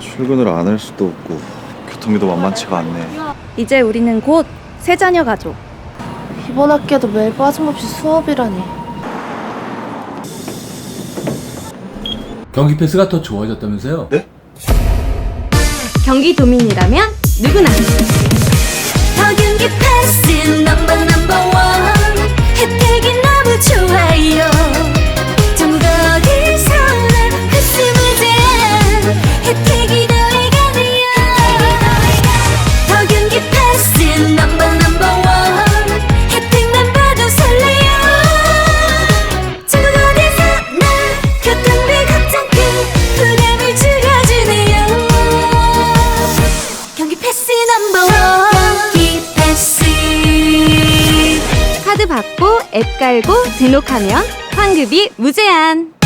출근을 안 할 수도 없고 교통비도 만만치가 않네. 이제 우리는 곧 세 자녀 가족. 이번 학기에도 매일 빠짐없이 수업이라니. 경기 패스가 더 좋아졌다면서요? 경기도민이라면 카드 받고 앱 깔고 등록하면 환급이 무제한.